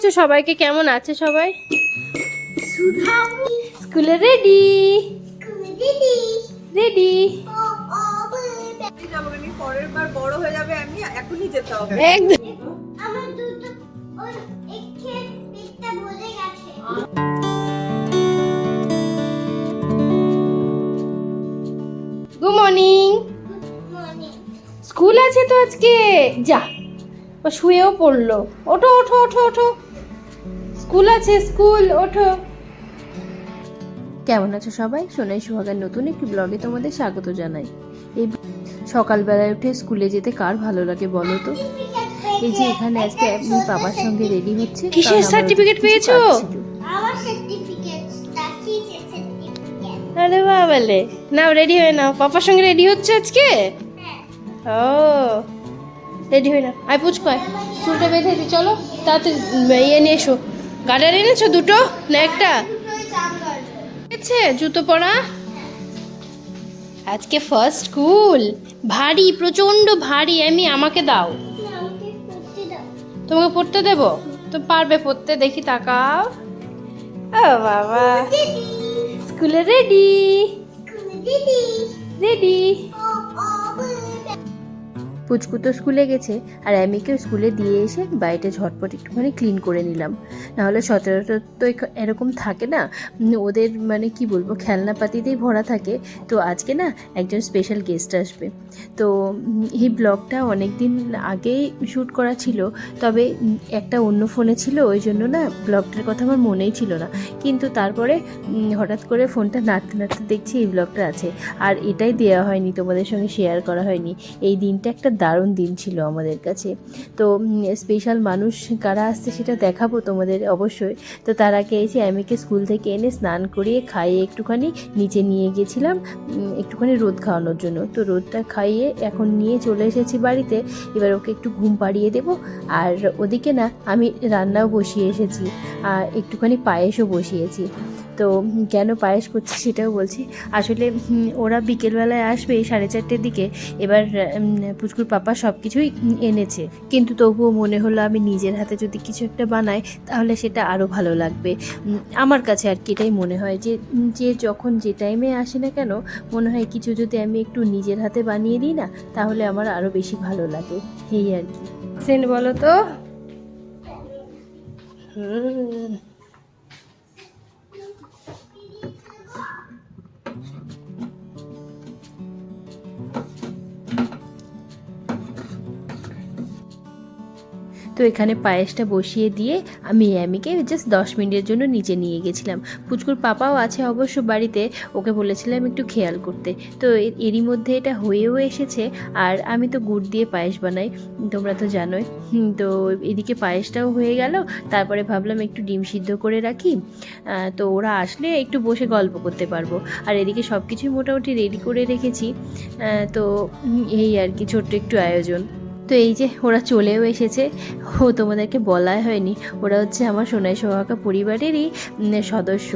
তো সবাইকে কেমন আছে সবাই? স্কুলে রেডি রেডি পরের বার বড় হয়ে যাবে আমি এখনই যেতে হবে। একদম। আমার দুটো ওই একটু পিঠটা ভরে গেছে। গুড মর্নিং স্কুল আছে তো আজকে? যা। শুয়েও পড়ল। ওঠো ওঠো ওঠো ওঠো। স্কুল আছে স্কুল ওঠো। কেমন আছো সবাই? সোনাই সুহাগার নতুন একটি ব্লগে তোমাদের স্বাগত জানাই। এই সকালবেলায় উঠে স্কুলে যেতে কার ভালো লাগে বলো তো? এই যে এখানে আজকে আমি বাবার সঙ্গে রেডি হচ্ছে কিসের আমার পেয়েছ? আমার সার্টিফিকেট সার্টিফিকেট আরে বাবালে। নাও রেডি হয়ে নাও। পাপার সঙ্গে রেডি হচ্ছে আজকে? হ্যাঁ। ও রেডি হয়ে নাও। আয় পুচকয় চুলটা বেঁধে দি চলো। তাড়াতাড়ি ইয়ে নিয়ে এসো। গার্ডার এনেছো দুটো? না একটা? আছে জুতো পরা? আজকে ফার্স্ট স্কুল ভারী প্রচণ্ড ভারী আমি আমাকে দাও। তোমাকে পড়তে দেবো? তো পারবে পড়তে দেখি তাকাও। ও বাবা। স্কুলে রেডি রেডি পুচকু তো স্কুলে গেছে, আর অ্যামিকেও স্কুলে দিয়ে এসে বাড়িটা ঝটপট একটুখানি ক্লিন করে নিলাম। নাহলে সচরাচর তো এরকম থাকে না ওদের মানে কি বলব, খেলনাপাতিতেই ভরা থাকে। তো আজকে না একজন স্পেশাল গেস্ট আসবে। তো এই ব্লগটা অনেক দিন আগেই শ্যুট করা ছিল, তবে একটা অন্য ফোনে ছিল, ওই জন্য না ব্লগটার কথা আমার মনেই ছিল না। কিন্তু তারপরে হঠাৎ করে ফোনটা নাড়তে নাড়তে দেখছি এই ব্লগটা আছে, আর এটাই দেওয়া হয়নি, তোমাদের সঙ্গে শেয়ার করা হয়নি। এই দিনটা একটা দারুণ দিন ছিল আমাদের কাছে। তো স্পেশাল মানুষ কারা আসছে সেটা দেখাবো তোমাদের অবশ্যই। তো তার আগে এসে আমিকে স্কুল থেকে এনে স্নান করিয়ে খাইয়ে একটুখানি নিচে নিয়ে গেছিলাম একটুখানি রোদ খাওয়ানোর জন্য। তো রোদটা খাইয়ে এখন নিয়ে চলে এসেছি বাড়িতে। এবার ওকে একটু ঘুম পাড়িয়ে দেবো। আর ওদিকে না, আমি রান্নাও বসিয়ে এসেছি। আর একটুখানি পায়েসও বসিয়েছি। তো কেন পায়েস করছি সেটাও বলছি। আসলে ওরা বিকেলবেলায় আসবে সাড়ে চারটের দিকে। এবার পুচকুর পাপা সব কিছুই এনেছে। কিন্তু তবুও মনে হলো আমি নিজের হাতে যদি কিছু একটা বানাই, তাহলে সেটা আরও ভালো লাগবে। আমার কাছে আর কি এটাই মনে হয় যে যে যখন যে টাইমে আসে না কেন, মনে হয় কিছু যদি আমি একটু নিজের হাতে বানিয়ে দিই না, তাহলে আমার আরও বেশি ভালো লাগে। এই আর কি। সেন বলো তো? হুম। তো এখানে পায়েসটা বসিয়ে দিয়ে আমি অ্যামিকে জাস্ট দশ মিনিটের জন্য নিচে নিয়ে গেছিলাম। পুচকুর পাপাও আছে অবশ্য বাড়িতে, ওকে বলেছিলাম একটু খেয়াল করতে। তো এর- এরই মধ্যে এটা হয়েও এসেছে, আর আমি তো গুড় দিয়ে পায়েস বানাই, তোমরা তো জানোই। তো এদিকে পায়েসটাও হয়ে গেল, তারপরে ভাবলাম একটু ডিম সিদ্ধ করে রাখি। তো ওরা আসলে একটু বসে গল্প করতে পারব। আর এদিকে সব কিছুই মোটামুটি রেডি করে রেখেছি। তো এই আর কি, ছোট্ট একটু আয়োজন। তো এই যে ওরা চলেও এসেছে। ও তোমাদেরকে বলাই হয়নি। ওরা হচ্ছে আমার সোনাই সোহাগা পরিবারেরই সদস্য।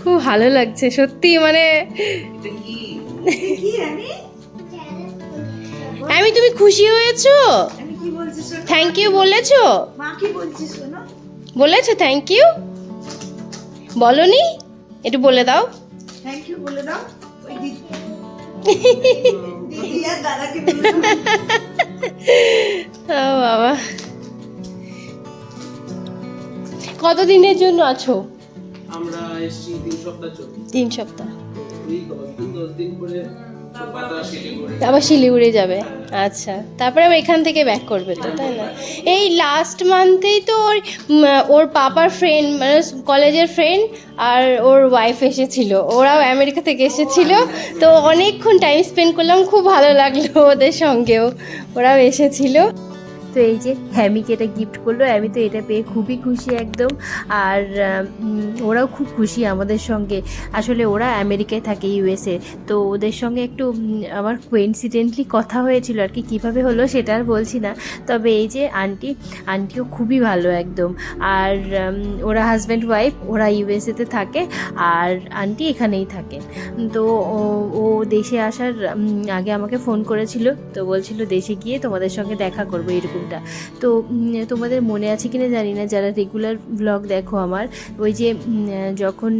খুব ভালো লাগছে সত্যি মানে আমি আমি তুমি খুশি হয়েছো? আমি কি বলছি? শোনো থ্যাংক ইউ বলেছ মা কি বলছি শোনো? বলেছ থ্যাংক ইউ বলনি? একটু বলে দাও। থ্যাংক ইউ বলে বাবা। কতদিনের জন্য আছো? আমরা এসছি তিন সপ্তাহ তিন সপ্তাহ। দশ দিন করে আবার শিলিগুড়ি যাবে। আচ্ছা। তারপরে আবার এখান থেকে ব্যাক করবে তো তাই না? এই লাস্ট মান্থেই তো ওর ওর পাপার ফ্রেন্ড মানে কলেজের ফ্রেন্ড আর ওর ওয়াইফ এসেছিল। ওরাও আমেরিকা থেকে এসেছিল। তো অনেকক্ষণ টাইম স্পেন্ড করলাম। খুব ভালো লাগল ওদের সঙ্গেও। ওরাও এসেছিল। তো এই যে হ্যামিকে এটা গিফট করল, আমি তো এটা পেয়ে খুবই খুশি একদম। আর ওরাও খুব খুশি আমাদের সঙ্গে। আসলে ওরা আমেরিকায় থাকে ইউএসএ তো ওদের সঙ্গে একটু আমার কোইন্সিডেন্টলি কথা হয়েছিল আর কি, কীভাবে হলো সেটা আর বলছি না। তবে এই যে আন্টি, আন্টিও খুবই ভালো একদম। আর ওরা হাজব্যান্ড ওয়াইফ ওরা ইউএসএতে থাকে আর আন্টি এখানেই থাকে। তো ও- দেশে আসার আগে আমাকে ফোন করেছিল। তো বলছিল দেশে গিয়ে তোমাদের সঙ্গে দেখা করব এরকমটা তো তোমাদের মনে আছে কিনা জানি না, যারা রেগুলার ব্লগ দেখো আমার, ওই যে যখন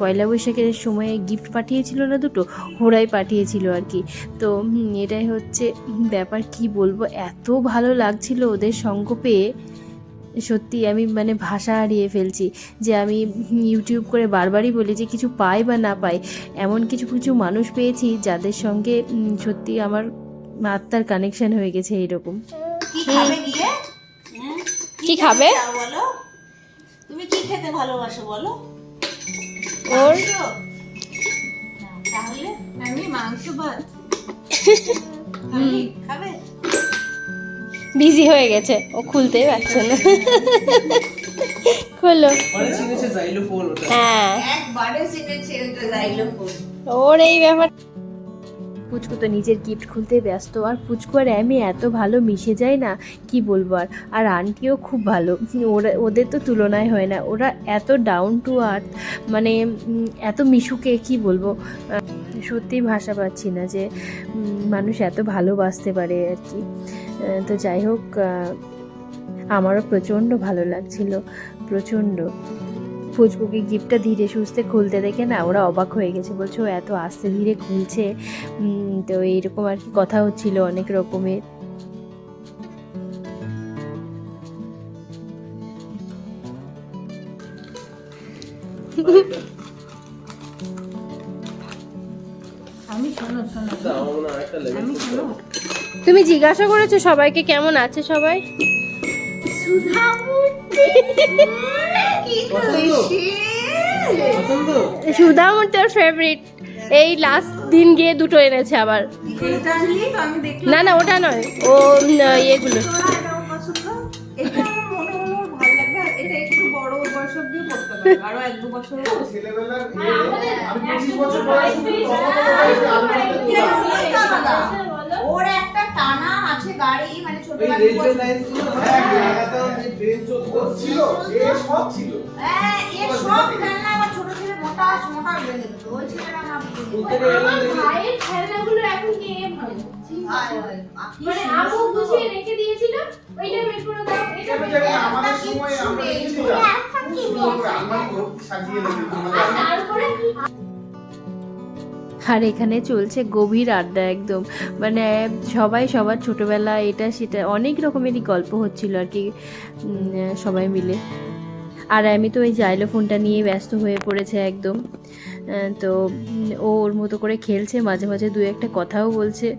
পয়লা বৈশাখের সময়ে গিফট পাঠিয়েছিল না দুটো, হোড়াই পাঠিয়েছিল আর কি। তো এটাই হচ্ছে ব্যাপার কি বলব, এত ভালো লাগছিল ওদের সঙ্গ পেয়ে। সত্যি আমি মানে ভাষা হারিয়ে ফেলছি, যে আমি ইউটিউব করে বারবারই বলি যে কিছু পাই বা না পাই, এমন কিছু কিছু মানুষ পেয়েছি যাদের সঙ্গে সত্যি আমার আত্মার কানেকশান হয়ে গেছে এইরকম। কি খাবে গিয়ে? হ্যাঁ? কি খাবে? বলো। তুমি কি খেতে ভালোবাসো বলো? ওর? তাহলে? আমি মাংস ভাত। খাবে? বিজি হয়ে গেছে। ও খুলতেই পারছে না। খোলো। হ্যাঁ। ওর এই ব্যাপার পুচকু তো নিজের গিফট খুলতে ব্যস্ত। আর পুচকু আর আমি এত ভালো মিশে যায় না, কি বলব আর? আর আন্টিও খুব ভালো। ওরা, ওদের তো তুলনায় হয় না। ওরা এত ডাউন টু আর্থ মানে এত মিশুকে, কি বলব? সত্যি ভাষা পাচ্ছি না যে মানুষ এত ভালোবাসতে পারে আর কি। তো যাই হোক আমারও প্রচণ্ড ভালো লাগছিল। প্রচণ্ড। ফুচকুকে গিফটটা ধীরে সুস্থে খুলতে দেখে না ওরা অবাক হয়ে গেছে। বলছে ও এত আস্তে ধীরে খুলছে। তো এইরকম আর কি কথা হচ্ছিল অনেক রকমের। আমি শোনো শোনো আমার আরেকটা লেগে আমি শোনো। তুমি জিজ্ঞাসা করেছ সবাইকে কেমন আছে সবাই? কি সুধামুর তোর ফেভারিট এই লাস্ট দিন গিয়ে দুটো এনেছে আবার। না না, ওটা নয়। ও ইয়েগুলো। ওর আমি আছে গাড়ি মানে ছোট গাড়ি রেলওয়ে লাইন ছিল হ্যাঁ, ছিল, এ সব ছিল। হ্যাঁ এর সব খেলনা আমার ছোট ছেলে মোটা মোটা বেড়ে যেত ওই আমার এলাম দেখি ভাইয়ের খেলনাগুলো এখন কে ভালো আয়, আয়, আয়। মানে আপু গুছিয়ে রেখে দিয়েছিল ওইটা বের করে দাও এটা বের করে আমাদের সময় আমরা সুন্দর করে আলমারি ভর্তি সাজিয়ে রেখেছি আমাদের। তারপরে? আর এখানে চলছে গভীর আড্ডা একদম। মানে সবাই, সবার ছোটবেলা এটা, সেটা, অনেক রকমেরই গল্প হচ্ছিল আর কি সবাই মিলে। আর আমি তো ওই জাইলো ফোনটা নিয়ে ব্যস্ত হয়ে পড়েছে একদম। তো ও ওর মতো করে খেলছে, মাঝে মাঝে দু একটা কথাও বলছে।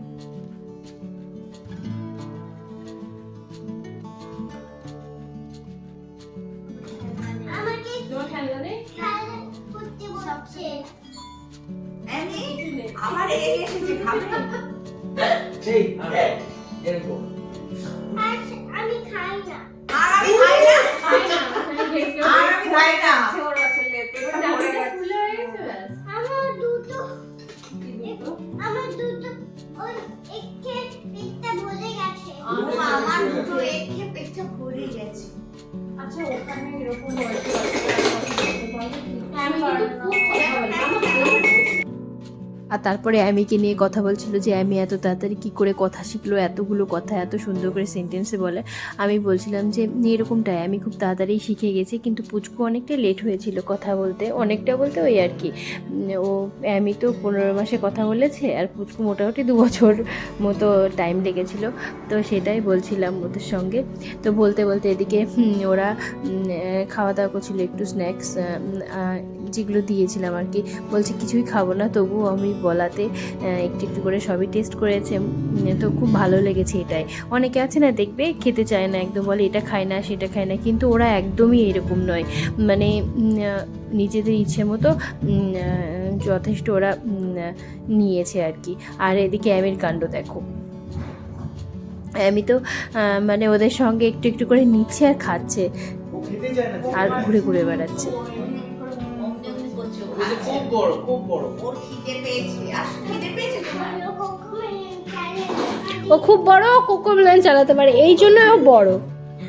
আমার এ এসেছে খাবে। এই, এরকম। আমি খাই না। আর আমি খাই না? আর আমি খাই না? ওর আসলে পেটটা ভরে ডাবটা গেছে। ফুলে হয়ে গেছে আমার দুটো? আমার দুটো ওই একে পেটটা ভরে গেছে। আমার দুটো এ পেটটা ভরে গেছে। আচ্ছা ওখানে এরকম হয়েছে। আমি কিন্তু খুব আর তারপরে অ্যামিকে নিয়ে কথা বলছিল যে, অ্যামি এত তাড়াতাড়ি কী করে কথা শিখলো? এতগুলো কথা, এত সুন্দর করে সেন্টেন্সে বলে। আমি বলছিলাম যে এরকমটাই। আমি খুব তাড়াতাড়ি শিখে গেছি। কিন্তু পুচকু অনেকটা লেট হয়েছিল কথা বলতে, অনেকটা বলতে ওই আর কি। ও, অ্যামি তো পনেরো মাসে কথা বলেছে আর পুচকু মোটামুটি দু বছর মতো টাইম লেগেছিল। তো সেটাই বলছিলাম ওদের সঙ্গে। তো বলতে বলতে এদিকে ওরা খাওয়া দাওয়া করছিল, একটু স্ন্যাক্স যেগুলো দিয়েছিলাম আর কি। বলছে, কিছুই খাব না, তবুও আমি বলাতে একটু একটু করে সবই টেস্ট করেছে। তো খুব ভালো লেগেছে এটাই। অনেকে আছে না দেখবে খেতে চায় না একদম বলে এটা খায় না সেটা খায় না কিন্তু ওরা একদমই এরকম নয়। মানে নিজেদের ইচ্ছে মতো যথেষ্ট ওরা নিয়েছে আর কি। আর এদিকে অ্যামের কাণ্ড দেখো। আমি তো মানে ওদের সঙ্গে একটু একটু করে নিচ্ছে আর খাচ্ছে। আর ঘুরে ঘুরে বেড়াচ্ছে। যে খুব বড় খুব বড়। ওর খিদে পেয়েছে। আর খিদে পেয়েছে তোমার? ও খুব বড় কোকোমেলন চালাতে পারে। এই জন্য ও বড়।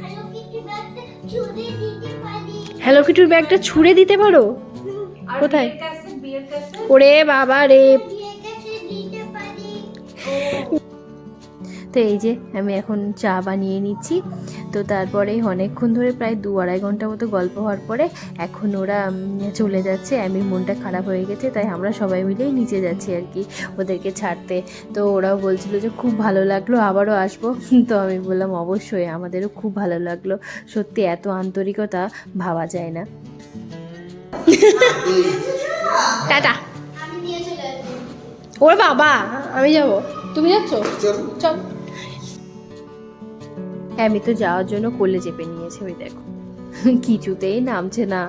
ভালো কিছু ব্যাগটা ছুঁড়ে দিতে পারি। হ্যালো কিটুর ব্যাগটা ছুঁড়ে দিতে পারো? কোথায়? বিয়ের কাছে বিয়ের কাছে? ওরে বাবা রে। বিয়ের কাছে দিতে পারি। তো এই যে আমি এখন চা বানিয়ে নিচ্ছি। তো তারপরে অনেকক্ষণ ধরে প্রায় দু আড়াই ঘণ্টা মতো গল্প হওয়ার পরে এখন ওরা চলে যাচ্ছে। আমি মনটা খারাপ হয়ে গেছে তাই আমরা সবাই মিলেই নিচে যাচ্ছি আর কি ওদেরকে ছাড়তে। তো ওরাও বলছিল যে খুব ভালো লাগল আবারও আসব। তো আমি বললাম অবশ্যই আমাদেরও খুব ভালো লাগল। সত্যি এত আন্তরিকতা ভাবা যায় না। টাটা। আমি নিয়ে চলে আসব। ওর বাবা আমি যাব। তুমি যাচ্ছ? চল। চল। আমি তো যাওয়ার জন্য কোলে চেপে নিয়েছে ওই দেখো। কিছুতেই নামছে না।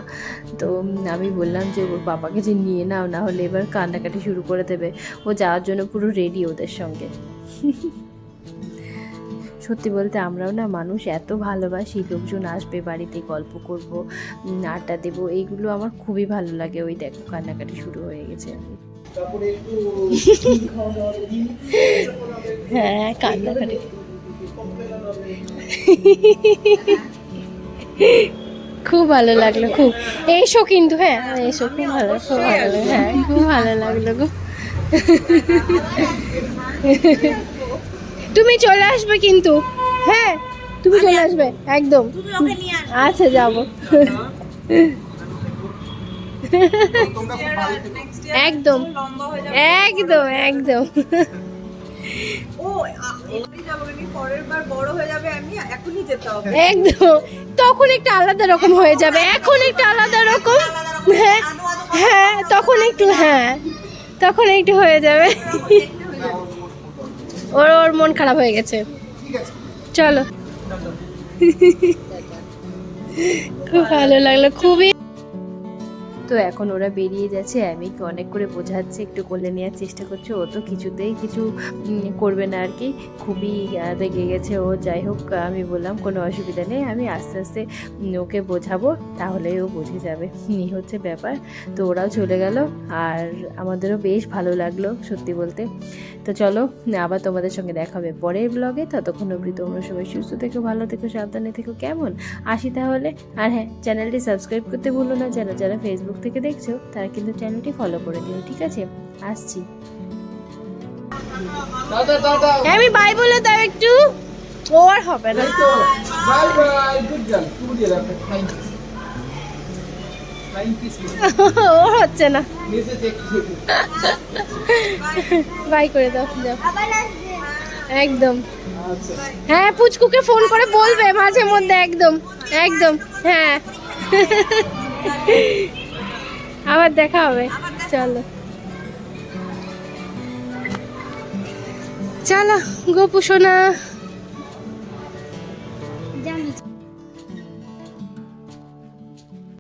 তো আমি বললাম যে ওর বাবাকে যে নিয়ে নাও না হলে এবার কান্নাকাটি শুরু করে দেবে। ও যাওয়ার জন্য পুরো রেডি ওদের সঙ্গে। সত্যি বলতে আমরাও না মানুষ এত ভালোবাসি লোকজন আসবে বাড়িতে গল্প করব আড্ডা দেবো এইগুলো আমার খুবই ভালো লাগে ওই দেখো কান্নাকাটি শুরু হয়ে গেছে। হ্যাঁ একটু খুব ভালো লাগল খুব। এসো কিন্তু হ্যাঁ এসো খুব ভালো খুব ভালো হ্যাঁ খুব ভালো লাগল গো। তুমি চলে আসবে কিন্তু হ্যাঁ তুমি চলে আসবে একদম। আচ্ছা যাব। একদম একদম একদম। ও আ- এমনি যাব কিন্তু পরের বার বড় হয়ে যাবে আমি এখনই যেতে হবে। একদম। তখন একটু আলাদা রকম হয়ে যাবে। এখন একটু আলাদা রকম। হ্যাঁ হ্যাঁ তখন একটু হ্যাঁ তখন একটু হয়ে যাবে। ওর ওর মন খারাপ হয়ে গেছে। চলো। খুব ভালো লাগল খুবই তো এখন ওরা বেরিয়ে যাচ্ছে অ্যামিকে অনেক করে বোঝাচ্ছে, একটু কোলে নেওয়ার চেষ্টা করছে, ও তো কিছুতেই কিছু করবে না আর কি। খুবই রেগে গেছে ও, যাই হোক, আমি বললাম, কোনো অসুবিধা নেই, আমি আস্তে আস্তে ওকে বোঝাবো, তাহলে ও বুঝে যাবে এই হচ্ছে ব্যাপার। তো ওরাও চলে গেল, আর আমাদেরও বেশ ভালো লাগল, সত্যি বলতে। তো চলো, আবার তোমাদের সঙ্গে দেখা হবে পরের ব্লগে, ততক্ষণ অবধি তোমরা সবাই সুস্থ থেকো, ভালো থেকো, সাবধানে থেকো, কেমন? আসি তাহলে। আর হ্যাঁ চ্যানেলটি সাবস্ক্রাইব করতে ভুলো না, যারা যারা ফেসবুক থেকে দেখছ তারা কিন্তু চ্যানেলটি ফলো করে দিও ঠিক আছে? আসছি। টাটা আমি বাই বলে দাও একটু। ও আর হবে না। তো বাই বাই গুড গার্ল টু দিয়ে রাখো থ্যাংক ইউ ও হচ্ছে না। বাই করে দাও যাও। একদম। আচ্ছা। হ্যাঁ পুচকুকে ফোন করে বলবে মাঝে মধ্যে একদম একদম হ্যাঁ। আবার দেখা হবে। চলো। চলো গোপু সোনা।